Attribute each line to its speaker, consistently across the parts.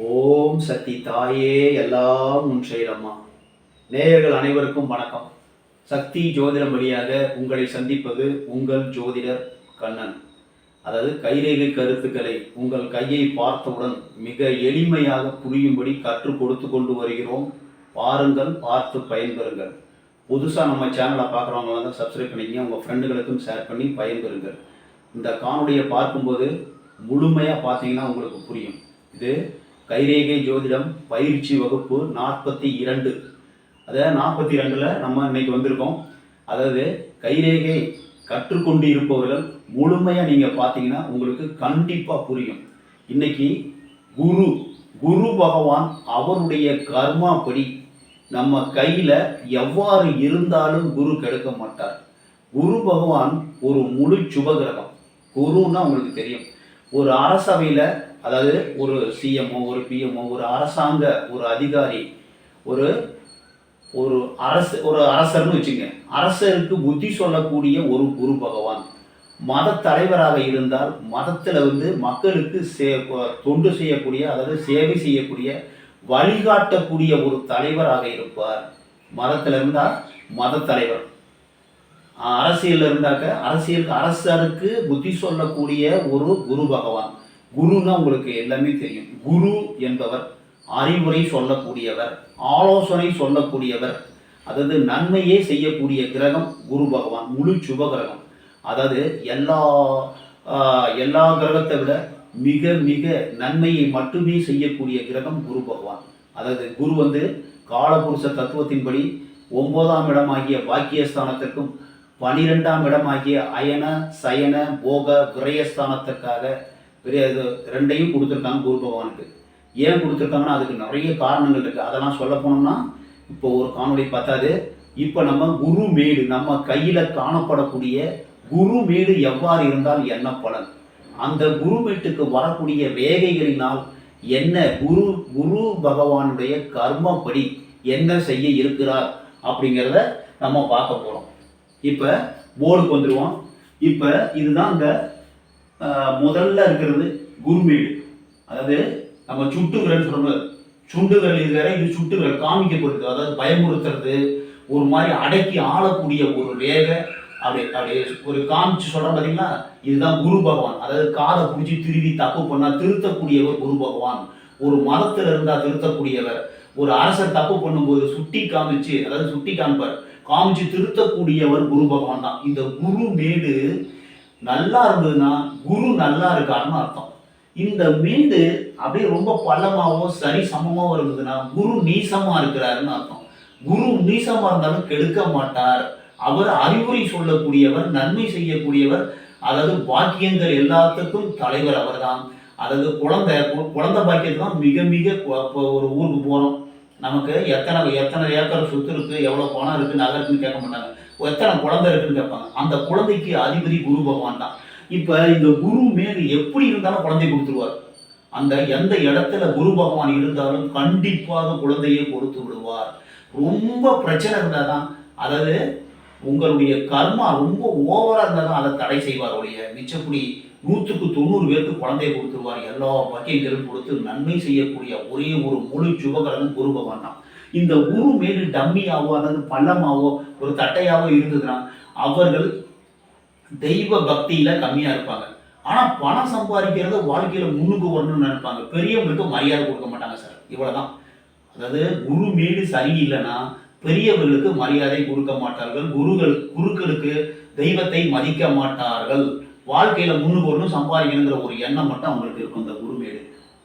Speaker 1: ஓம் சக்தி தாயே எல்லாம் உன் செயலம்மா. நேயர்கள் அனைவருக்கும் வணக்கம். சக்தி ஜோதிடம் வழியாக உங்களை சந்திப்பது உங்கள் ஜோதிடர் கண்ணன். அதாவது கைரேகை கருத்துக்களை உங்கள் கையை பார்த்தவுடன் மிக எளிமையாக புரியும்படி கற்றுக் கொடுத்து கொண்டு வருகிறோம். பாருங்கள் பார்த்து பயன்பெறுங்கள். புதுசாக நம்ம சேனலை பார்க்குறவங்க வந்து சப்ஸ்கிரைப் பண்ணிக்கங்க. உங்கள் ஃப்ரெண்டுகளுக்கும் ஷேர் பண்ணி பயன்பெறுங்கள். இந்த காணொலியை பார்க்கும்போது முழுமையாக பார்த்தீங்கன்னா உங்களுக்கு புரியும். இது கைரேகை ஜோதிடம் பயிற்சி வகுப்பு நாற்பத்தி இரண்டு. அதாவது நாற்பத்தி ரெண்டில் நம்ம இன்னைக்கு வந்திருக்கோம். அதாவது கைரேகை கற்றுக்கொண்டு இருப்பவர்கள் முழுமையாக நீங்கள் பார்த்தீங்கன்னா உங்களுக்கு கண்டிப்பாக புரியும். இன்னைக்கு குரு குரு பகவான் அவருடைய கர்மாப்படி நம்ம கையில் எவ்வாறு இருந்தாலும் குரு கெடுக்க மாட்டார். குரு பகவான் ஒரு முழு சுபகிரகம் குருன்னா உங்களுக்கு தெரியும். ஒரு அரசவையில் அதாவது ஒரு சிஎம்ஓ ஒரு பிஎம்ஓ ஒரு அரசாங்க ஒரு அதிகாரி ஒரு ஒரு அரசு ஒரு அரசர்னு வச்சுங்க. அரசருக்கு புத்தி சொல்லக்கூடிய ஒரு குரு பகவான். மத தலைவராக இருந்தால் மதத்தில் வந்து மக்களுக்கு சே தொண்டு செய்யக்கூடிய அதாவது சேவை செய்யக்கூடிய வழிகாட்டக்கூடிய ஒரு தலைவராக இருப்பார். மதத்தில் இருந்தால் மத தலைவர். அரசியல் இருந்தாக்க அரசியலுக்கு அரசருக்கு புத்தி சொல்லக்கூடிய ஒரு குரு பகவான். குருன்னா உங்களுக்கு எல்லாமே தெரியும். குரு என்பவர் அறிவுரை சொல்லக்கூடியவர் ஆலோசனை சொல்லக்கூடியவர் அதாவது நன்மையே செய்யக்கூடிய கிரகம் குரு பகவான் முழு சுப கிரகம். அதாவது எல்லா எல்லா கிரகத்தை விட மிக மிக நன்மையை மட்டுமே செய்யக்கூடிய கிரகம் குரு பகவான். அதாவது குரு வந்து காலபுருஷ தத்துவத்தின்படி ஒன்பதாம் இடமாகிய பாக்கியஸ்தானத்திற்கும் பனிரெண்டாம் இடமாகிய அயன சயன போக விரயஸ்தானத்திற்காக பெரிய இது ரெண்டையும் கொடுத்துருக்காங்க குரு பகவானுக்கு. ஏன் கொடுத்துருக்காங்கன்னா அதுக்கு நிறைய காரணங்கள் இருக்குது அதெல்லாம் சொல்ல போனோம்னா இப்போ ஒரு காணொலி பார்த்தாது இப்போ நம்ம குரு மேடு நம்ம கையில் காணப்படக்கூடிய குரு மேடு எவ்வாறு இருந்தால் என்ன பலன்? அந்த குரு மேட்டுக்கு வரக்கூடிய வேகைகளினால் என்ன குரு குரு பகவானுடைய கர்மப்படி என்ன செய்ய இருக்கிறார் அப்படிங்கிறத நம்ம பார்க்க போகிறோம் இப்போ போர்டுக்கு வந்துடுவோம் இப்போ இதுதான் இந்த முதல்ல இருக்கிறது குருமேடு அதாவது நம்ம சுட்டு விரல் சுண்டுகள் இது வேற இது சுட்டு காமிக்கப்படுது. அதாவது பயமுறுத்துறது ஒரு மாதிரி அடக்கி ஆளக்கூடிய ஒரு ரேகை அப்படி அப்படி ஒரு காமிச்சு சொல்றோம் பார்த்தீங்களா இதுதான் குரு பகவான். அதாவது காதை பிடிச்சி திருவி தப்பு பண்ணால் திருத்தக்கூடியவர் குரு பகவான். ஒரு மதத்தில் இருந்தால் திருத்தக்கூடியவர். ஒரு அரசர் தப்பு பண்ணும்போது சுட்டி காமிச்சு அதாவது சுட்டி காமிப்பார் காமிச்சு திருத்தக்கூடியவர் குரு பகவான் தான். இந்த குரு மேடு நல்லா இருந்ததுன்னா குரு நல்லா இருக்காருன்னு அர்த்தம். இந்த மேடு அப்படியே ரொம்ப பள்ளமாவோ சரி சமமாவோ இருந்ததுன்னா குரு நீசமா இருக்கிறாருன்னு அர்த்தம். குரு நீசமா இருந்தாலும் கெடுக்க மாட்டார். அவர் அறிவுரை சொல்லக்கூடியவர் நன்மை செய்யக்கூடியவர் அதாவது பாக்கியங்கள் எல்லாத்துக்கும் தலைவர் அவர்தான். அதாவது குழந்தை குழந்தை பாக்கியத்துக்கு தான் மிக மிக இப்போ ஒரு ஊருக்கு போகிறோம் நமக்கு எத்தனை எத்தனை ஏக்கர் சொத்து இருக்கு எவ்வளோ பணம் இருக்கு நகரத்துன்னு கேட்க மாட்டாங்க. எத்தனை குழந்தை இருக்குன்னு கேட்பாங்க. அந்த குழந்தைக்கு அதிபதி குரு பகவான் தான். இப்போ இந்த குரு மேல் எப்படி இருந்தாலும் குழந்தை கொடுத்துருவார். அந்த எந்த இடத்துல குரு பகவான் இருந்தாலும் கண்டிப்பாக குழந்தையை கொடுத்து விடுவார். ரொம்ப பிரச்சனை இருந்தால் தான் அதாவது உங்களுடைய கர்மா ரொம்ப ஓவராக இருந்தால் தான் அதை தடை செய்வார் ஒழிய. மிச்சப்படி நூற்றுக்கு தொண்ணூறு பேருக்கு குழந்தையை கொடுத்துருவார். எல்லா பாக்கியங்களும் கொடுத்து நன்மை செய்யக்கூடிய ஒரே ஒரு முழு சுபகரனும் குரு பகவான் தான். இந்த உரு மேடு டம்மியாவோ அதாவது பள்ளமாவோ ஒரு தட்டையாவோ இருந்ததுன்னா அவர்கள் தெய்வ பக்தியில கம்மியா இருப்பாங்க. ஆனா பணம் சம்பாதிக்கிறத வாழ்க்கையில முன்னுக்கு வரணும்னு நினைப்பாங்க. பெரியவங்களுக்கு மரியாதை கொடுக்க மாட்டாங்க சார். இவ்வளவுதான். அதாவது குரு மேடு சரியில்லைன்னா பெரியவர்களுக்கு மரியாதை கொடுக்க மாட்டார்கள். குருகள் குருக்களுக்கு தெய்வத்தை மதிக்க மாட்டார்கள். வாழ்க்கையில முன்னுக்கு வரணும் சம்பாதிக்கணுங்கிற ஒரு எண்ணம் மட்டும் அவங்களுக்கு இருக்கும் இந்த குருமேடு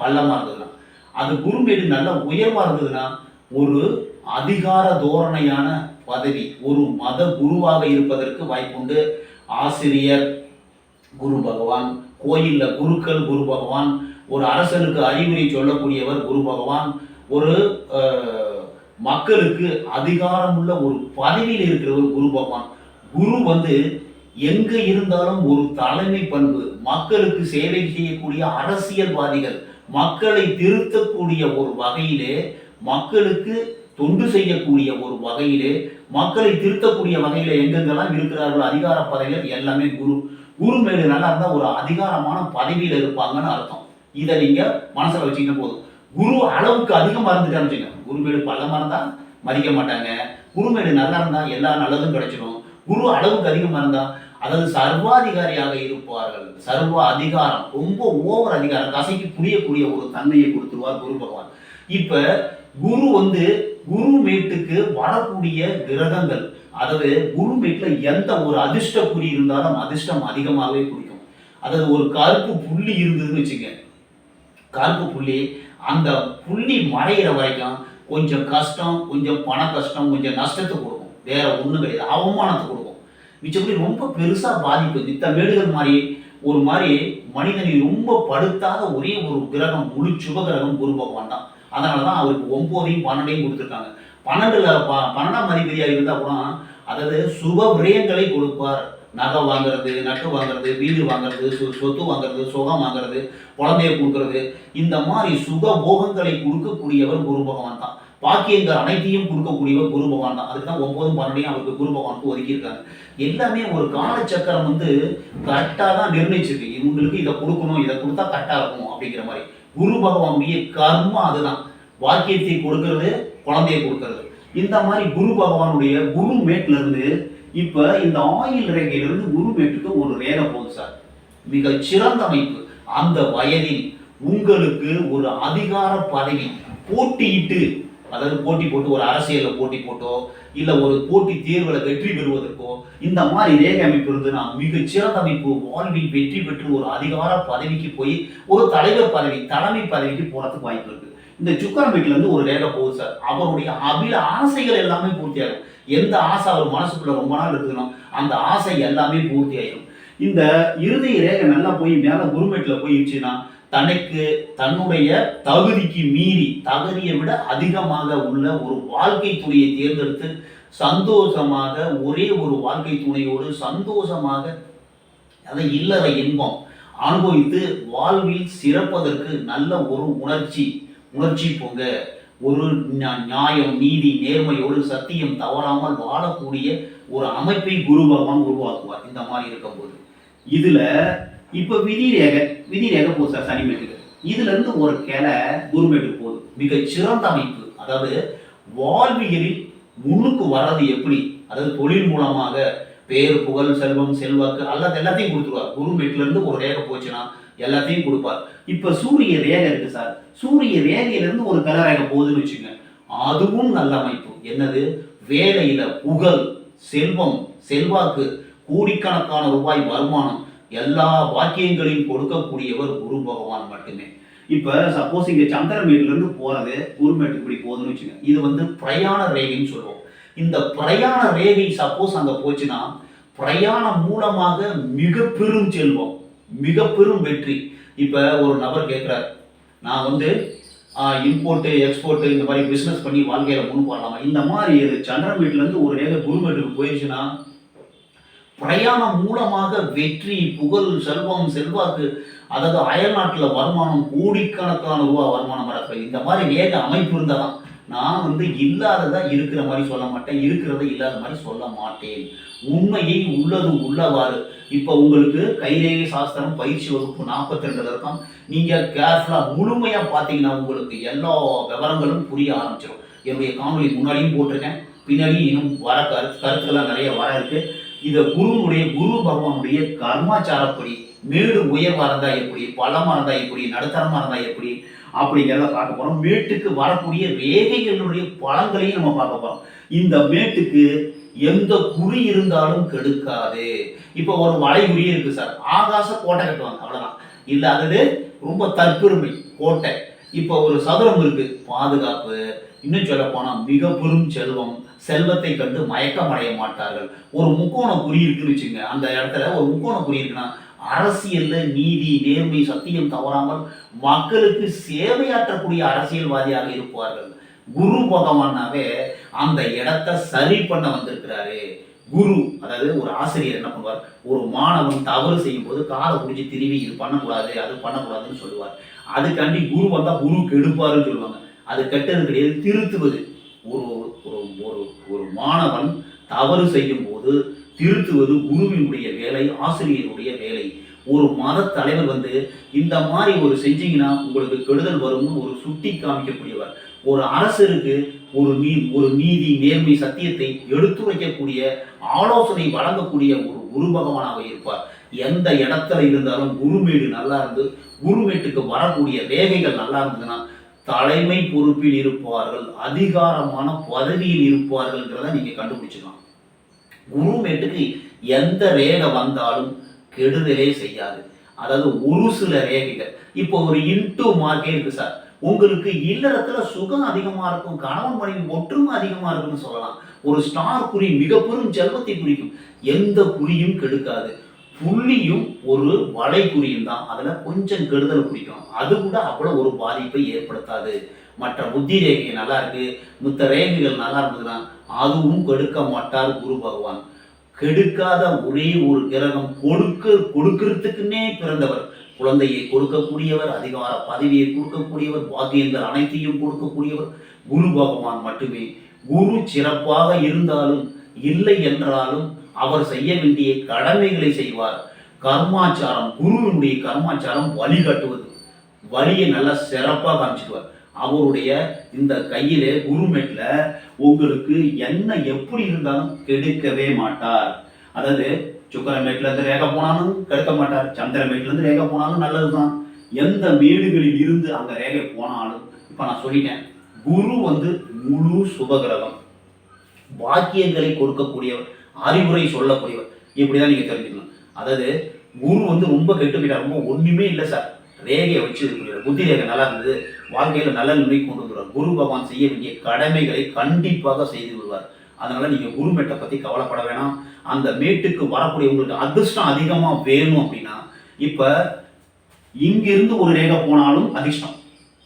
Speaker 1: பள்ளமா இருந்ததுன்னா. அது குருமேடு நல்ல உயர்வா இருந்ததுன்னா ஒரு அதிகார தோரணையான பதவி ஒரு மத குருவாக இருப்பதற்கு வாய்ப்புண்டு. ஆசிரியர் குரு பகவான் கோயிலில் குருக்கள் குரு பகவான் ஒரு அரசனுக்கு அறிவுரை சொல்லக்கூடியவர் குரு பகவான். ஒரு மக்களுக்கு அதிகாரமுள்ள ஒரு பதவியில் இருக்கிறவர் குரு பகவான். குரு வந்து எங்க இருந்தாலும் ஒரு தலைமை பண்பு மக்களுக்கு சேவை செய்யக்கூடிய அரசியல்வாதிகள் மக்களை திருத்தக்கூடிய ஒரு வகையிலே மக்களுக்கு தொண்டு செய்யக்கூடிய ஒரு வகையிலே மக்களை திருத்தக்கூடிய வகையில எங்கெங்கெல்லாம் இருக்கிறார்களோ அதிகார பதவிகள் எல்லாமே குரு குரு மேடு நல்லா இருந்தால் ஒரு அதிகாரமான பதவியில் இருப்பாங்கன்னு அர்த்தம். இதை நீங்க மனசுல வச்சுக்கிட்ட போதும். குரு அளவுக்கு அதிகமாக இருந்துட்டான்னு குரு குருமேடு பள்ளமா இருந்தா மதிக்க மாட்டாங்க. குருமேடு நல்லா இருந்தா எல்லா நல்லதும் கிடைச்சிடும் குரு அளவுக்கு அதிகமாக இருந்தா அதாவது சர்வாதிகாரியாக இருப்பார்கள். சர்வ அதிகாரம் ரொம்ப ஓவர் அதிகாரம் கசைக்கு புரியக்கூடிய ஒரு தன்மையை கொடுத்துருவார் குரு பகவான். இப்போ குரு வந்து குரு மேட்டுக்கு வரக்கூடிய கிரகங்கள். அதாவது குரு மேட்டில் எந்த ஒரு அதிர்ஷ்ட குறி இருந்தாலும் அதிர்ஷ்டம் அதிகமாகவே குறிக்கும் அதாவது ஒரு கருப்பு புள்ளி இருந்ததுன்னு வச்சுங்க. கருப்பு புள்ளி அந்த புள்ளி மறைகிற வரைக்கும் கொஞ்சம் கஷ்டம் கொஞ்சம் பண கஷ்டம் கொஞ்சம் நஷ்டத்தை கொடுக்கும். வேற ஒன்றும் கிடையாது. அவமானத்தை கொடுக்கும். மிச்சப்படி ரொம்ப பெருசாக பாதிப்பு. நித்த மேடுகள் மாதிரி ஒரு மாதிரி மனிதனை ரொம்ப படுத்தாத ஒரே ஒரு கிரகம் முழு சுப கிரகம் குரு பகவான் தான் அதனால தான் அவருக்கு ஒம்போதையும் பன்னெண்டையும் கொடுத்துருக்காங்க. பன்னெண்டுல ப- பன்னெண்டாம் அதிபதியாக இருந்தால் கூட அதாவது சுப விரயங்களை கொடுப்பார். நகை வாங்குறது நட்டு வாங்குறது வீடு வாங்குறது சொ- சொத்து வாங்குறது சுகம் வாங்குறது குழந்தைய கொடுக்கறது. இந்த மாதிரி சுக போகங்களை கொடுக்கக்கூடியவர் குரு பகவான் தான். பாக்கியங்கள் அனைத்தையும் கொடுக்கக்கூடியவர் குரு பகவான் தான். அதுக்கு தான் ஒன்பதும் பன்னெண்டையும் அவருக்கு குரு பகவானுக்கு ஒதுக்கியிருக்காங்க. எல்லாமே ஒரு காலச்சக்கரம் வந்து கரெக்டாக தான் நிர்ணயிச்சிருக்கு. இவங்களுக்கு இதை கொடுக்கணும் இதை கொடுத்தா கரெக்டாக இருக்கும் அப்படிங்கிற மாதிரி. குரு பகவானுடைய கர்மம் அதுதான். வாக்கியத்தை கொடுக்கறது குழந்தையை கொடுக்கறது. இந்த மாதிரி குரு பகவானுடைய குரு மேட்ல இருந்து இப்ப இந்த ஆயில் ரேகையில இருந்து குரு மேட்டுக்கு ஒரு ரேகை போகுது சார். மிக சிறந்த அமைப்பு. அந்த வயதில் உங்களுக்கு ஒரு அதிகார பதவி போட்டியிட்டு அதாவது போட்டி போட்டு ஒரு அரசியலில் போட்டி போட்டோ இல்லை ஒரு போட்டி தேர்வில் வெற்றி பெறுவதற்கோ இந்த மாதிரி ரேகை அமைப்பு இருந்ததுன்னா மிகச்சிறந்த அமைப்பு. வாழ்வில் வெற்றி பெற்று ஒரு அதிகார பதவிக்கு போய் ஒரு தலைவர் பதவி தலைமை பதவிக்கு போகிறதுக்கு வாய்ப்பு இருக்கு. இந்த சுக்கரம் வீட்டிலேருந்து ஒரு ரேகை போகுது சார். அவருடைய அபில ஆசைகள் எல்லாமே பூர்த்தியாகும். எந்த ஆசை அவர் மனசுக்குள்ள ரொம்ப நாள் இருக்குதுன்னா அந்த ஆசை எல்லாமே பூர்த்தி ஆயிடும் இந்த இறுதி ரேகை நல்லா போய் மேலே குருமேட்டில் போயிடுச்சுன்னா தனக்கு தன்னுடைய தகுதிக்கு மீறி தகுதியை விட அதிகமாக உள்ள ஒரு வாழ்க்கை துணையை தேர்ந்தெடுத்து சந்தோஷமாக ஒரே ஒரு வாழ்க்கை துணையோடு சந்தோஷமாக அதை இல்லற இன்பம் அனுபவித்து வாழ்வில் சிறப்பதற்கு நல்ல ஒரு உணர்ச்சி உணர்ச்சி போங்க. ஒரு நியாயம் நீதி நேர்மையோடு சத்தியம் தவறாமல் வாழக்கூடிய ஒரு அமைப்பை குரு பகவான் உருவாக்குவார். இந்த மாதிரி இருக்கும்போது. இதுல இப்போ விதி ரேகை விதி ரேகை போகுது சார் சனிமேட்டுக்கு இதுல இருந்து ஒரு கிளை குருமேட்டுக்கு போகுது. மிக சிறந்த அமைப்பு. அதாவது வாழ்வியலில் முன்னுக்கு வர்றது எப்படி? அதாவது தொழில் மூலமாக பேர் புகழ் செல்வம் செல்வாக்கு அல்லது எல்லாத்தையும் கொடுத்துருவார். குருமேட்ல இருந்து ஒரு ரேகை போச்சுன்னா எல்லாத்தையும் கொடுப்பார். இப்ப சூரிய ரேகை இருக்கு சார். சூரிய ரேகையில இருந்து ஒரு கல ரேகை போகுதுன்னு வச்சுங்க. அதுவும் நல்ல அமைப்பு. என்னது? வேலையில புகழ் செல்வம் செல்வாக்கு கோடிக்கணக்கான ரூபாய் வருமானம் எல்லா வாக்கியங்களையும் கொடுக்கக்கூடியவர் குரு பகவான் மட்டுமே. இப்போ சப்போஸ் இங்கே சந்திரமேட்லேருந்து போகிறது குருமேட்டு இப்படி போகுதுன்னு வச்சுங்க. இது வந்து பிரயாண ரேகைன்னு சொல்லுவோம். இந்த பிரயாண ரேகை சப்போஸ் அங்கே போச்சுன்னா பிரயாணம் மூலமாக மிக பெரும் செல்வம் மிக பெரும் வெற்றி. இப்போ ஒரு நபர் கேட்குறாரு நான் வந்து இம்போர்ட்டு எக்ஸ்போர்ட்டு இந்த மாதிரி பிஸ்னஸ் பண்ணி வாழ்க்கையில் முன் வரலாமா இந்த மாதிரி இது சந்திரமேட்லேருந்து ஒரு ரேகை குருமேட்டுக்கு போயிடுச்சுன்னா பிரயாணம் மூலமாக வெற்றி புகழ் செல்வம் செல்வாக்கு அதாவது அயல்நாட்டுல வருமானம் கோடிக்கணக்கான ரூபா வருமானம் வரப்போ இந்த மாதிரி வேக அமைப்பு இருந்ததான் நான் வந்து இல்லாததா இருக்கிற மாதிரி சொல்ல மாட்டேன் இருக்கிறத இல்லாத மாதிரி சொல்ல மாட்டேன். உண்மையை உள்ளது உள்ளவாறு. இப்போ உங்களுக்கு கைரேகை சாஸ்திரம் பயிற்சி வகுப்பு நாற்பத்தி ரெண்டு இருக்கும் நீங்கள் கேர்ஃபுல்லாக முழுமையாக பார்த்தீங்கன்னா உங்களுக்கு எல்லா விவரங்களும் புரிய ஆரம்பிச்சிடும் என்னுடைய காணொலி முன்னாடியும் போட்டிருக்கேன். பின்னாடி இன்னும் வர கருத்து கருத்துக்கள்லாம் நிறைய வர இருக்குது இத குருவுடைய குரு பகவானுடைய கர்மாச்சாரப்படி மேடு உயர்வா இருந்தா எப்படி பள்ளமா இருந்தா எப்படி நடுத்தரமா இருந்தா எப்படி அப்படிங்கிறத பார்க்க போறோம். மேட்டுக்கு வரக்கூடிய ரேகைகளுடைய பழங்களையும் நம்ம பார்க்க போறோம். இந்த மேட்டுக்கு எந்த குறி இருந்தாலும் கெடுக்காது. இப்போ ஒரு மலை குறி இருக்கு சார். ஆகாச கோட்டை கட்டுவாங்க அவ்வளவுதான். இல்லாதது ரொம்ப தற்பெருமை கோட்டை. இப்போ ஒரு சதுரம் இருக்கு பாதுகாப்பு. இன்னும் சொல்ல போனா மிக பெரும் செல்வம். செல்வத்தை கண்டு மயக்கம் அடைய மாட்டார்கள். ஒரு முக்கோண குறி இருக்குன்னு வச்சுங்க அந்த இடத்துல ஒரு முக்கோண குறி இருக்குன்னா அரசியல்ல நீதி நேர்மை சத்தியம் தவறாமல் மக்களுக்கு சேவையாற்றக்கூடிய அரசியல்வாதியாக இருப்பார்கள். குரு பகவானாவே அந்த இடத்த சரி பண்ண வந்திருக்கிறாரு. குரு அதாவது ஒரு ஆசிரியர் என்ன பண்ணுவார்? ஒரு மாணவன் தவறு செய்யும் போது காலை பிடிச்சி திரும்பி இது பண்ணக்கூடாது அது பண்ணக்கூடாதுன்னு சொல்லுவார். அதுக்காண்டி குரு வந்தா குரு கெடுப்பாருன்னு சொல்லுவாங்க. அது கெட்டது கிடையாது திருத்துவது. ஒரு ஒரு ஒரு ஒரு மாணவன் தவறு செய்யும் போது திருத்துவது குருவினுடைய வேலை ஆசிரியருடைய வேலை. ஒரு மத தலைவர் வந்து இந்த மாதிரி ஒரு செஞ்சீங்கன்னா உங்களுக்கு கெடுதல் வரும்னு ஒரு சுட்டி காமிக்கக்கூடியவர். ஒரு அரசருக்கு ஒரு நீ ஒரு நீதி நேர்மை சத்தியத்தை எடுத்துரைக்கக்கூடிய ஆலோசனை வழங்கக்கூடிய ஒரு குரு பகவானாக இருப்பார். எந்த இடத்துல இருந்தாலும் குருமேடு நல்லா இருந்து குருமேட்டுக்கு வரக்கூடிய ரேகைகள் நல்லா இருந்ததுன்னா தலைமை பொறுப்பில் இருப்பார்கள் அதிகாரமான பதவியில் இருப்பார்கள்ங்கிறத நீங்க கண்டுபிடிச்சிக்கலாம். குருமேட்டுக்கு எந்த ரேகை வந்தாலும் கெடுதலே செய்யாது. அதாவது ஒரு சில ரேகைகள். இப்போ ஒரு இன்டூ மார்க்கே இருக்கு சார். உங்களுக்கு இல்லறத்துல சுகம் அதிகமா இருக்கும் கணவன் மனைவி ஒற்றுமை அதிகமா இருக்கும்னு சொல்லலாம். ஒரு ஸ்டார் குறி மிக பெரும் செல்வத்தை குறிக்கும். எந்த குறியும் கெடுக்காது. புள்ளியும் ஒரு வளைகுறியும் தான். அதில் கொஞ்சம் கெடுதல் குறிக்கும் அது கூட அவ்வளோ ஒரு பாதிப்பை ஏற்படுத்தாது. மற்ற புத்தி ரேகை நல்லா இருக்கு. மத்த ரேகைகள் நல்லா இருந்ததுன்னா அதுவும் கெடுக்க மாட்டார் குரு பகவான். கெடுக்காத ஒரே ஒரு கிரகம் கொடுக்க கொடுக்கறதுக்குன்னே பிறந்தவர். குழந்தையை கொடுக்கக்கூடியவர் அதிகார பதவியை கொடுக்கக்கூடியவர் பாக்கியங்கள் அனைத்தையும் கொடுக்கக்கூடியவர் குரு பகவான் மட்டுமே. குரு சிறப்பாக இருந்தாலும் இல்லை என்றாலும் அவர் செய்ய வேண்டிய கடமைகளை செய்வார். கர்மாச்சாரம் குருவினுடைய கர்மாச்சாரம் வழிகாட்டுவது வழியை நல்லா சிறப்பாக காமிச்சிடுவார் அவருடைய இந்த கையில குருமேட்ல உங்களுக்கு என்ன எப்படி இருந்தாலும் கெடுக்கவே மாட்டார். அதாவது சுக்கரமேட்ல இருந்து ரேகை போனாலும் கெடுக்க மாட்டார். சந்திரமேட்ல இருந்து ரேகை போனாலும் நல்லதுதான். எந்த மேடுகளில் இருந்து அங்க ரேகை போனாலும் இப்ப நான் சொல்லிட்டேன் குரு வந்து முழு சுபகிரகம் பாக்கியங்களை கொடுக்கக்கூடியவர். அறிவுரை சொல்லக்கூடியவர். இப்படிதான் நீங்க தெரிஞ்சுக்கணும். அதாவது குரு வந்து ரொம்ப கெட்டு போயிட்டார். ரொம்ப ஒண்ணுமே இல்லை சார். ரேகையை வச்சு இருக்கிறார் புத்தி ரேகை நல்லா இருந்தது. வாழ்க்கையில் நல்ல நிலை கொண்டு வந்துடுவார். குரு பகவான் செய்ய வேண்டிய கடமைகளை கண்டிப்பாக செய்து விடுவார். அதனால நீங்க குரு மேட்டை பத்தி கவலைப்பட வேணாம். அந்த மேட்டுக்கு வரக்கூடிய உங்களுக்கு அதிர்ஷ்டம் அதிகமா வேணும் அப்படின்னா இப்ப இங்கிருந்து ஒரு ரேகை போனாலும் அதிர்ஷ்டம்.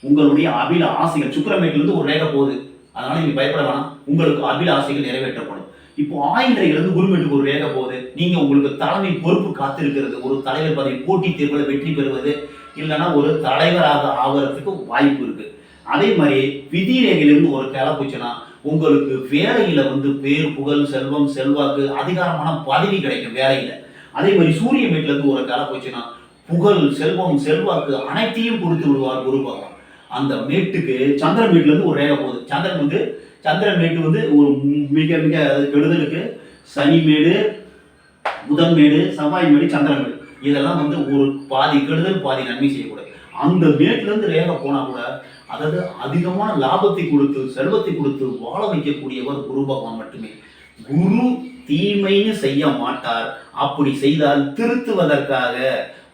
Speaker 1: உங்களுடைய அபில ஆசைகள் சுக்கரமேட்ல இருந்து ஒரு ரேகை போகுது. அதனால நீங்க பயப்பட வேணாம். உங்களுக்கு அபில ஆசைகள் நிறைவேற்றப்படும். இப்போ ஆயுள் வந்து குருமேட்டுக்கு ஒரு ரேகை போகுது. நீங்க உங்களுக்கு தலைமை பொறுப்பு காத்திருக்கிறது. ஒரு தலைவர் பதவி போட்டி தேர்வில் வெற்றி பெறுவது. இல்லைன்னா ஒரு தலைவராக ஆகிறதுக்கு வாய்ப்பு இருக்கு. அதே மாதிரி விதி ரேகையிலிருந்து ஒரு கிளை போச்சுன்னா உங்களுக்கு வேலையில வந்து பேர் புகழ் செல்வம் செல்வாக்கு அதிகாரமான பதவி கிடைக்கும் வேலையில. அதே மாதிரி சூரிய வீட்டிலிருந்து ஒரு கிளை போச்சுன்னா புகழ் செல்வம் செல்வாக்கு அனைத்தையும் கொடுத்து விடுவார் குரு பகவான். அந்த மேட்டுக்கு சந்திரன் மேட்ல ஒரு ரேகை போகுது. சந்திரன் வந்து சந்திரன் மேட்டு வந்து ஒரு மிக மிக கெடுதலுக்கு சனி மேடு புதன் மேடு செவ்வாய் மேடு சந்திரன் மேடு. இதெல்லாம் வந்து ஒரு பாதி கெடுதல் பாதி நன்மை செய்யக்கூடாது. அந்த மேட்ல இருந்து ரேகை போனா கூட அதாவது அதிகமான லாபத்தை கொடுத்து செல்வத்தை கொடுத்து வாழ வைக்கக்கூடியவர் குரு பகவான் மட்டுமே. குரு தீமைன்னு செய்ய மாட்டார். அப்படி செய்தால் திருத்துவதற்காக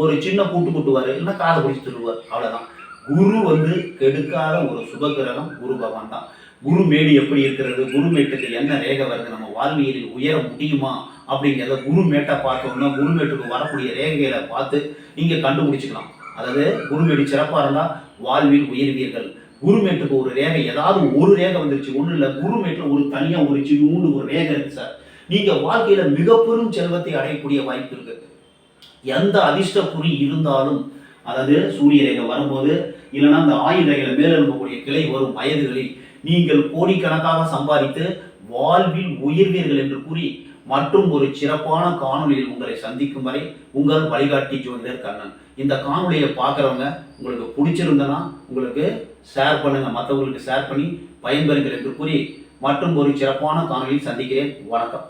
Speaker 1: ஒரு சின்ன கூட்டு கூட்டுவார் இல்லைன்னா காதை பிடிச்சி திருவார் அவ்வளவுதான். குரு வந்து கெடுக்காத ஒரு சுபகிரகம் குரு பகவான் தான். குரு மேடு எப்படி இருக்கிறது? குரு மேட்டுக்கு என்ன ரேகை வருது? நம்ம வாழ்வியலில் உயர முடியுமா? அப்படிங்கிறத குரு மேட்டை பார்த்தோம்னா குரு மேட்டுக்கு வரக்கூடிய ரேகைகளை பார்த்து நீங்கள் கண்டுபிடிச்சிக்கலாம். அதாவது குருமேடு சிறப்பாக இருந்தால் வாழ்வில் உயர்வீர்கள். குருமேட்டுக்கு ஒரு ரேகை ஏதாவது ஒரு ரேகை வந்துருச்சு. ஒன்றும் இல்லை குருமேட்டில் ஒரு தனியாக ஒரு சின்னூண்டு ஒரு ரேகை இருக்கு சார். நீங்கள் வாழ்க்கையில் மிக பெரும் செல்வத்தை அடையக்கூடிய வாய்ப்பு இருக்கு. எந்த அதிர்ஷ்ட குறி இருந்தாலும் அதாவது சூரிய ரேகை வரும்போது இல்லைன்னா அந்த ஆயுள் ரேகையில் மேல இருக்கக்கூடிய கிளை வரும் வயதுகளில் நீங்கள் கோடிக்கணக்காக சம்பாதித்து வாழ்வில் உயர்வீர்கள் என்று கூறி மற்றும் ஒரு சிறப்பான காணொளியில் உங்களை சந்திக்கும் வரை உங்கள் வழிகாட்டி ஜோதிடர் கண்ணன். இந்த காணொளியை பார்க்குறவங்க உங்களுக்கு பிடிச்சிருந்தனா உங்களுக்கு ஷேர் பண்ணுங்கள் மற்றவங்களுக்கு ஷேர் பண்ணி பயன்பெறுங்கள் என்று கூறி மற்றும் ஒரு சிறப்பான காணொலியில் சந்திக்கிறேன். வணக்கம்.